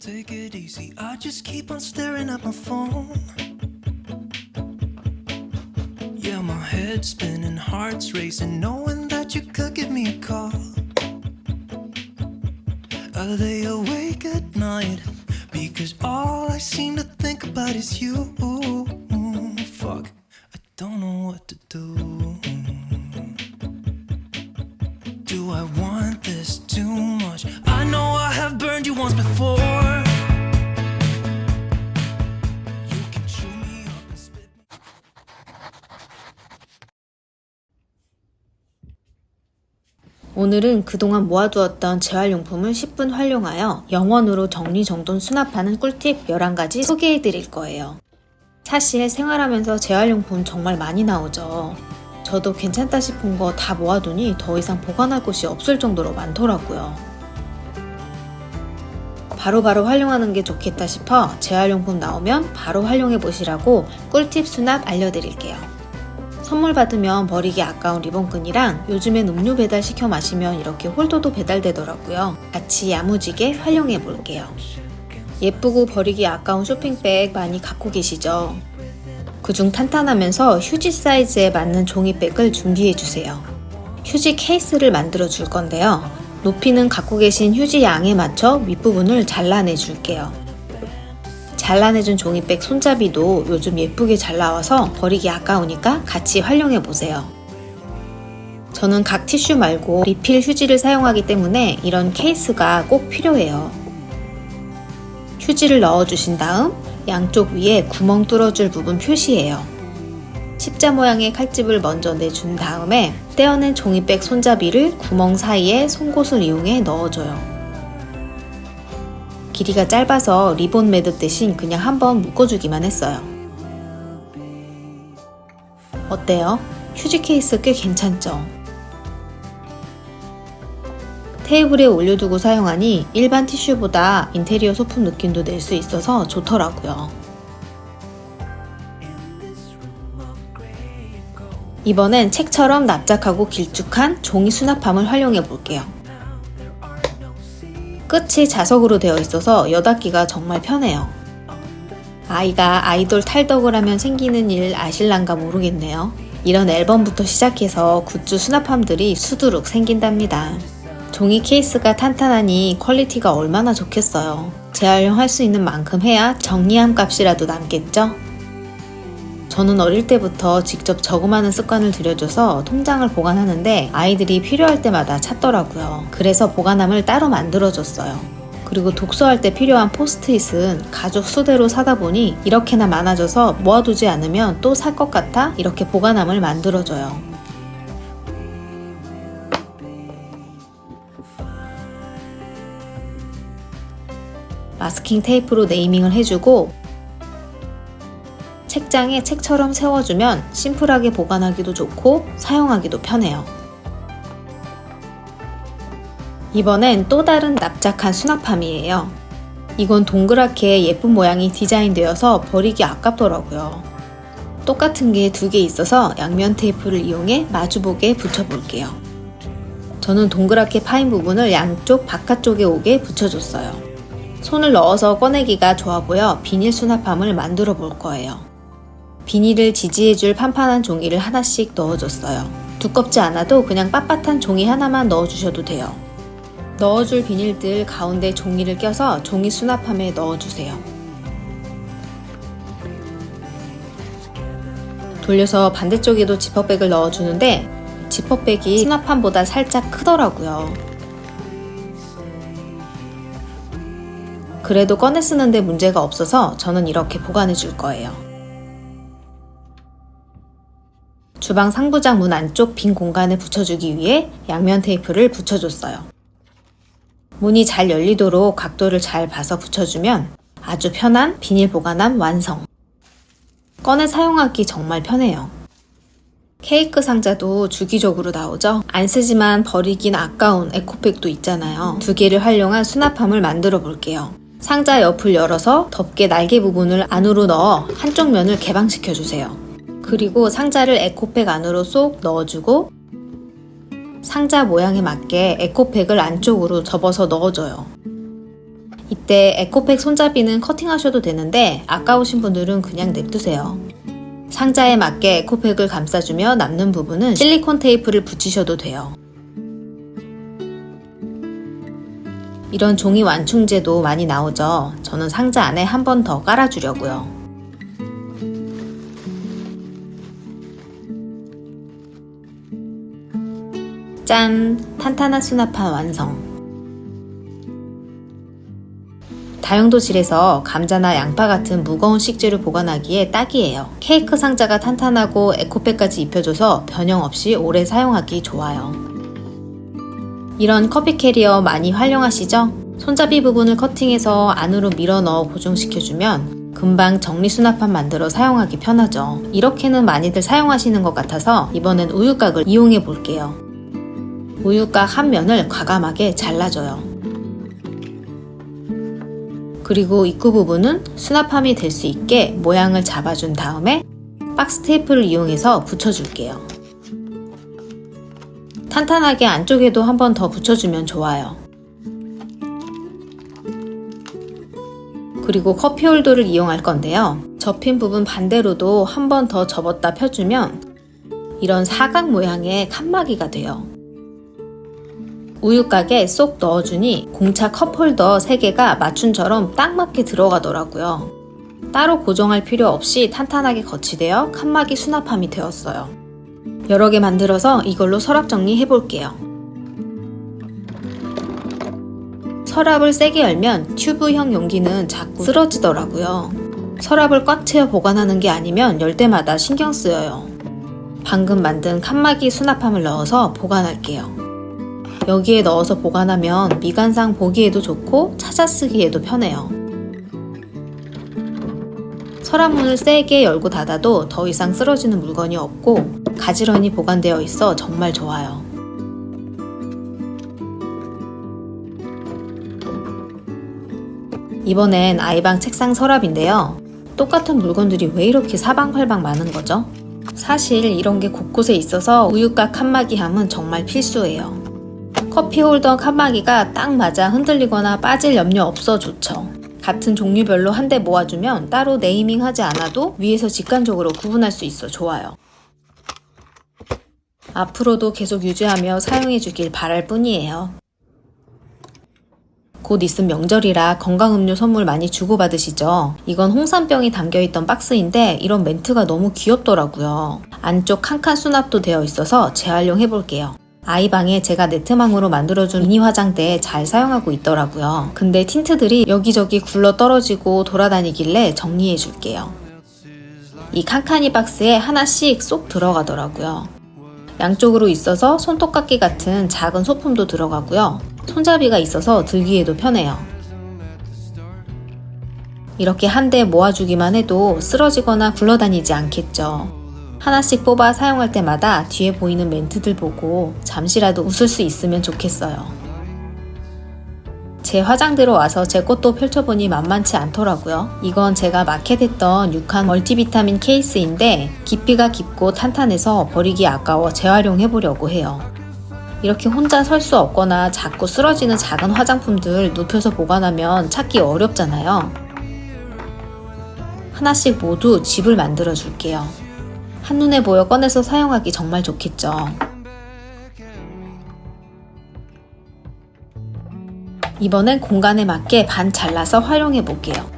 Take it easy. I just keep on staring at my phone. Yeah, my head's spinning, heart's racing, knowing that you could give me a call. I lay awake at night because all I seem to think about is you. Fuck, I don't know what to do. Do I want this too much? 오늘은 그동안 모아두었던 재활용품을 10분 활용하여 영원으로 정리정돈 수납하는 꿀팁 11가지 소개해 드릴 거예요. 사실 생활하면서 재활용품 정말 많이 나오죠. 저도 괜찮다 싶은 거 다 모아두니 더 이상 보관할 곳이 없을 정도로 많더라고요. 바로바로 활용하는 게 좋겠다 싶어 재활용품 나오면 바로 활용해 보시라고 꿀팁 수납 알려드릴게요. 선물 받으면 버리기 아까운 리본끈이랑 요즘엔 음료 배달 시켜 마시면 이렇게 홀더도 배달되더라고요. 같이 야무지게 활용해 볼게요. 예쁘고 버리기 아까운 쇼핑백 많이 갖고 계시죠? 그중 탄탄하면서 휴지 사이즈에 맞는 종이백을 준비해 주세요. 휴지 케이스를 만들어 줄 건데요. 높이는 갖고 계신 휴지 양에 맞춰 윗부분을 잘라내 줄게요. 잘라내준 종이백 손잡이도 요즘 예쁘게 잘 나와서 버리기 아까우니까 같이 활용해 보세요. 저는 각 티슈 말고 리필 휴지를 사용하기 때문에 이런 케이스가 꼭 필요해요. 휴지를 넣어주신 다음 양쪽 위에 구멍 뚫어줄 부분 표시해요. 십자 모양의 칼집을 먼저 내준 다음에 떼어낸 종이백 손잡이를 구멍 사이에 송곳을 이용해 넣어줘요. 길이가 짧아서 리본 매듭 대신 그냥 한번 묶어주기만 했어요. 어때요? 휴지 케이스 꽤 괜찮죠? 테이블에 올려두고 사용하니 일반 티슈보다 인테리어 소품 느낌도 낼 수 있어서 좋더라고요. 이번엔 책처럼 납작하고 길쭉한 종이 수납함을 활용해 볼게요. 끝이 자석으로 되어 있어서 여닫기가 정말 편해요. 아이가 아이돌 탈덕을 하면 생기는 일 아실란가 모르겠네요. 이런 앨범부터 시작해서 굿즈 수납함들이 수두룩 생긴답니다. 종이 케이스가 탄탄하니 퀄리티가 얼마나 좋겠어요. 재활용할 수 있는 만큼 해야 정리함 값이라도 남겠죠? 저는 어릴 때부터 직접 저금하는 습관을 들여줘서 통장을 보관하는데 아이들이 필요할 때마다 찾더라고요. 그래서 보관함을 따로 만들어줬어요. 그리고 독서할 때 필요한 포스트잇은 가족 수대로 사다 보니 이렇게나 많아져서 모아두지 않으면 또 살 것 같아 이렇게 보관함을 만들어줘요. 마스킹 테이프로 네이밍을 해주고 책장에 책처럼 세워주면 심플하게 보관하기도 좋고 사용하기도 편해요. 이번엔 또 다른 납작한 수납함이에요. 이건 동그랗게 예쁜 모양이 디자인되어서 버리기 아깝더라고요. 똑같은 게 두 개 있어서 양면 테이프를 이용해 마주보게 붙여볼게요. 저는 동그랗게 파인 부분을 양쪽 바깥쪽에 오게 붙여줬어요. 손을 넣어서 꺼내기가 좋아 보여 비닐 수납함을 만들어 볼 거예요. 비닐을 지지해줄 판판한 종이를 하나씩 넣어줬어요. 두껍지 않아도 그냥 빳빳한 종이 하나만 넣어주셔도 돼요. 넣어줄 비닐들 가운데 종이를 껴서 종이 수납함에 넣어주세요. 돌려서 반대쪽에도 지퍼백을 넣어주는데 지퍼백이 수납함보다 살짝 크더라고요. 그래도 꺼내 쓰는데 문제가 없어서 저는 이렇게 보관해 줄 거예요. 주방 상부장 문 안쪽 빈 공간에 붙여주기 위해 양면 테이프를 붙여줬어요. 문이 잘 열리도록 각도를 잘 봐서 붙여주면 아주 편한 비닐 보관함 완성. 꺼내 사용하기 정말 편해요. 케이크 상자도 주기적으로 나오죠? 안 쓰지만 버리긴 아까운 에코백도 있잖아요. 두 개를 활용한 수납함을 만들어 볼게요. 상자 옆을 열어서 덮개 날개 부분을 안으로 넣어 한쪽 면을 개방시켜 주세요. 그리고 상자를 에코백 안으로 쏙 넣어주고 상자 모양에 맞게 에코백을 안쪽으로 접어서 넣어줘요. 이때 에코백 손잡이는 커팅하셔도 되는데 아까우신 분들은 그냥 냅두세요. 상자에 맞게 에코백을 감싸주며 남는 부분은 실리콘 테이프를 붙이셔도 돼요. 이런 종이 완충제도 많이 나오죠. 저는 상자 안에 한 번 더 깔아주려고요. 짠! 탄탄한 수납판 완성. 다용도실에서 감자나 양파 같은 무거운 식재를 보관하기에 딱이에요. 케이크 상자가 탄탄하고 에코백까지 입혀줘서 변형 없이 오래 사용하기 좋아요. 이런 커피 캐리어 많이 활용하시죠? 손잡이 부분을 커팅해서 안으로 밀어 넣어 고정시켜주면 금방 정리 수납판 만들어 사용하기 편하죠. 이렇게는 많이들 사용하시는 것 같아서 이번엔 우유곽을 이용해 볼게요. 우유곽 한 면을 과감하게 잘라줘요. 그리고 입구 부분은 수납함이 될 수 있게 모양을 잡아준 다음에 박스 테이프를 이용해서 붙여줄게요. 탄탄하게 안쪽에도 한 번 더 붙여주면 좋아요. 그리고 커피 홀더를 이용할 건데요. 접힌 부분 반대로도 한 번 더 접었다 펴주면 이런 사각 모양의 칸막이가 돼요. 우유곽에 쏙 넣어주니 공차 컵홀더 3개가 맞춤처럼 딱 맞게 들어가더라고요. 따로 고정할 필요 없이 탄탄하게 거치되어 칸막이 수납함이 되었어요. 여러 개 만들어서 이걸로 서랍 정리해 볼게요. 서랍을 세게 열면 튜브형 용기는 자꾸 쓰러지더라고요. 서랍을 꽉 채워 보관하는 게 아니면 열 때마다 신경 쓰여요. 방금 만든 칸막이 수납함을 넣어서 보관할게요. 여기에 넣어서 보관하면 미관상 보기에도 좋고 찾아 쓰기에도 편해요. 서랍문을 세게 열고 닫아도 더 이상 쓰러지는 물건이 없고 가지런히 보관되어 있어 정말 좋아요. 이번엔 아이방 책상 서랍인데요. 똑같은 물건들이 왜 이렇게 사방팔방 많은 거죠? 사실 이런 게 곳곳에 있어서 우유곽 칸막이함은 정말 필수예요. 커피 홀더 칸막이가 딱 맞아 흔들리거나 빠질 염려 없어 좋죠. 같은 종류별로 한 대 모아주면 따로 네이밍 하지 않아도 위에서 직관적으로 구분할 수 있어 좋아요. 앞으로도 계속 유지하며 사용해 주길 바랄 뿐이에요. 곧 있은 명절이라 건강 음료 선물 많이 주고받으시죠? 이건 홍삼병이 담겨있던 박스인데 이런 멘트가 너무 귀엽더라고요. 안쪽 칸칸 수납도 되어 있어서 재활용해 볼게요. 아이 방에 제가 네트망으로 만들어준 미니 화장대에 잘 사용하고 있더라고요. 근데 틴트들이 여기저기 굴러 떨어지고 돌아다니길래 정리해 줄게요. 이 칸칸이 박스에 하나씩 쏙 들어가더라고요. 양쪽으로 있어서 손톱깎이 같은 작은 소품도 들어가고요. 손잡이가 있어서 들기에도 편해요. 이렇게 한 대 모아주기만 해도 쓰러지거나 굴러다니지 않겠죠. 하나씩 뽑아 사용할 때마다 뒤에 보이는 멘트들 보고 잠시라도 웃을 수 있으면 좋겠어요. 제 화장대로 와서 제 것도 펼쳐보니 만만치 않더라고요. 이건 제가 마켓했던 6칸 멀티비타민 케이스인데 깊이가 깊고 탄탄해서 버리기 아까워 재활용해보려고 해요. 이렇게 혼자 설 수 없거나 자꾸 쓰러지는 작은 화장품들 눕혀서 보관하면 찾기 어렵잖아요. 하나씩 모두 집을 만들어 줄게요. 한눈에 보여 꺼내서 사용하기 정말 좋겠죠. 이번엔 공간에 맞게 반 잘라서 활용해 볼게요.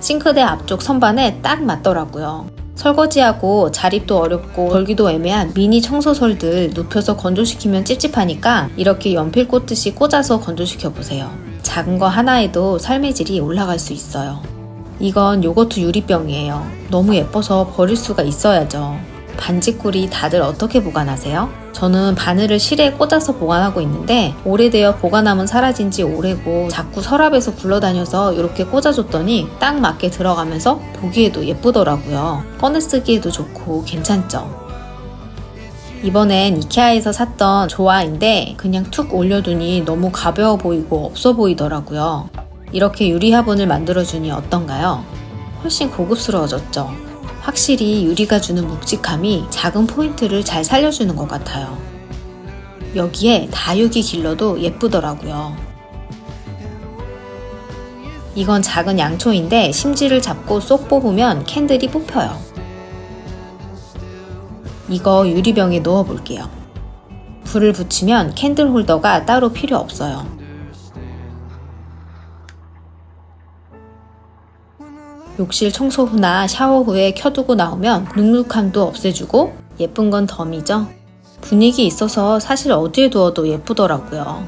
싱크대 앞쪽 선반에 딱 맞더라고요. 설거지하고 자립도 어렵고 걸기도 애매한 미니 청소설들 눕혀서 건조시키면 찝찝하니까 이렇게 연필 꽂듯이 꽂아서 건조시켜 보세요. 작은 거 하나에도 삶의 질이 올라갈 수 있어요. 이건 요거트 유리병이에요. 너무 예뻐서 버릴 수가 있어야죠. 반지꿀이 다들 어떻게 보관하세요? 저는 바늘을 실에 꽂아서 보관하고 있는데 오래되어 보관함은 사라진 지 오래고 자꾸 서랍에서 굴러다녀서 이렇게 꽂아줬더니 딱 맞게 들어가면서 보기에도 예쁘더라고요. 꺼내 쓰기에도 좋고 괜찮죠? 이번엔 이케아에서 샀던 조아인데 그냥 툭 올려두니 너무 가벼워 보이고 없어 보이더라고요. 이렇게 유리 화분을 만들어주니 어떤가요? 훨씬 고급스러워졌죠? 확실히 유리가 주는 묵직함이 작은 포인트를 잘 살려주는 것 같아요. 여기에 다육이 길러도 예쁘더라고요. 이건 작은 양초인데 심지를 잡고 쏙 뽑으면 캔들이 뽑혀요. 이거 유리병에 넣어 볼게요. 불을 붙이면 캔들 홀더가 따로 필요 없어요. 욕실 청소 후나 샤워 후에 켜두고 나오면 눅눅함도 없애주고 예쁜 건 덤이죠. 분위기 있어서 사실 어디에 두어도 예쁘더라고요.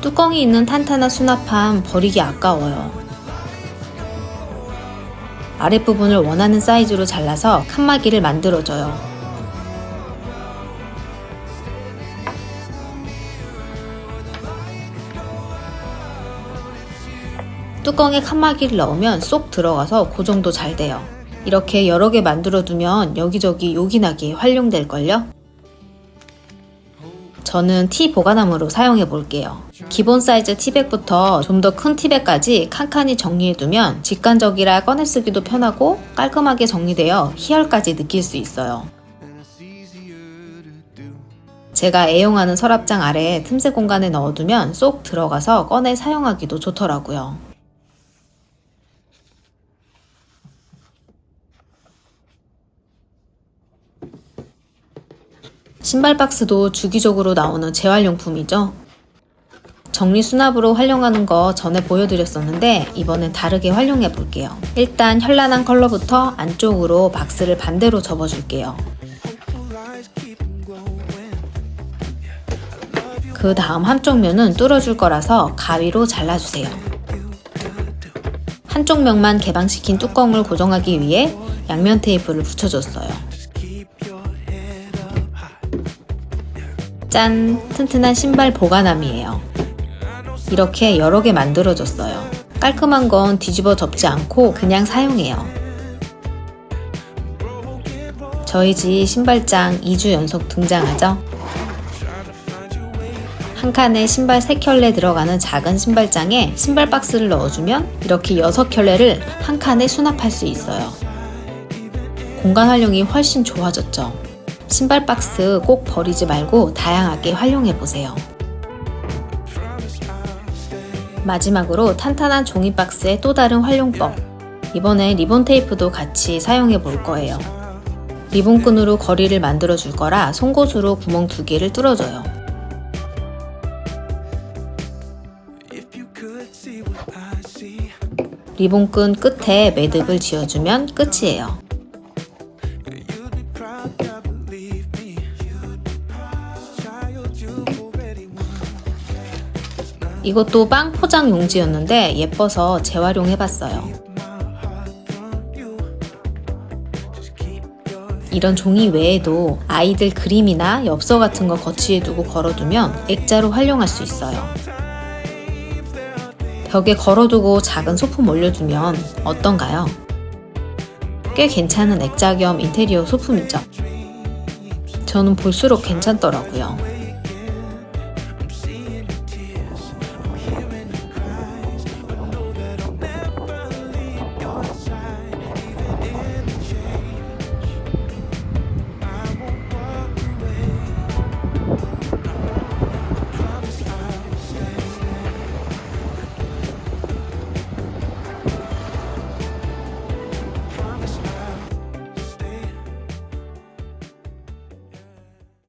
뚜껑이 있는 탄탄한 수납함 버리기 아까워요. 아랫부분을 원하는 사이즈로 잘라서 칸막이를 만들어줘요. 뚜껑에 칸막이를 넣으면 쏙 들어가서 고정도 잘 돼요. 이렇게 여러 개 만들어 두면 여기저기 요긴하게 활용될걸요? 저는 티 보관함으로 사용해 볼게요. 기본 사이즈 티백부터 좀 더 큰 티백까지 칸칸이 정리해 두면 직관적이라 꺼내 쓰기도 편하고 깔끔하게 정리되어 희열까지 느낄 수 있어요. 제가 애용하는 서랍장 아래 틈새 공간에 넣어두면 쏙 들어가서 꺼내 사용하기도 좋더라고요. 신발 박스도 주기적으로 나오는 재활용품이죠. 정리 수납으로 활용하는 거 전에 보여드렸었는데 이번엔 다르게 활용해 볼게요. 일단 현란한 컬러부터 안쪽으로 박스를 반대로 접어줄게요. 그 다음 한쪽 면은 뚫어줄 거라서 가위로 잘라주세요. 한쪽 면만 개방시킨 뚜껑을 고정하기 위해 양면 테이프를 붙여줬어요. 짠! 튼튼한 신발 보관함이에요. 이렇게 여러 개 만들어졌어요. 깔끔한 건 뒤집어 접지 않고 그냥 사용해요. 저희 집 신발장 2주 연속 등장하죠? 한 칸에 신발 3켤레 들어가는 작은 신발장에 신발 박스를 넣어주면 이렇게 6켤레를 한 칸에 수납할 수 있어요. 공간 활용이 훨씬 좋아졌죠. 신발 박스 꼭 버리지 말고 다양하게 활용해 보세요. 마지막으로 탄탄한 종이 박스의 또 다른 활용법. 이번에 리본 테이프도 같이 사용해 볼 거예요. 리본끈으로 거리를 만들어 줄 거라 송곳으로 구멍 두 개를 뚫어줘요. 리본끈 끝에 매듭을 지어주면 끝이에요. 이것도 빵 포장 용지였는데 예뻐서 재활용해봤어요. 이런 종이 외에도 아이들 그림이나 엽서 같은 거 거치해 두고 걸어두면 액자로 활용할 수 있어요. 벽에 걸어두고 작은 소품 올려두면 어떤가요? 꽤 괜찮은 액자 겸 인테리어 소품이죠. 저는 볼수록 괜찮더라고요.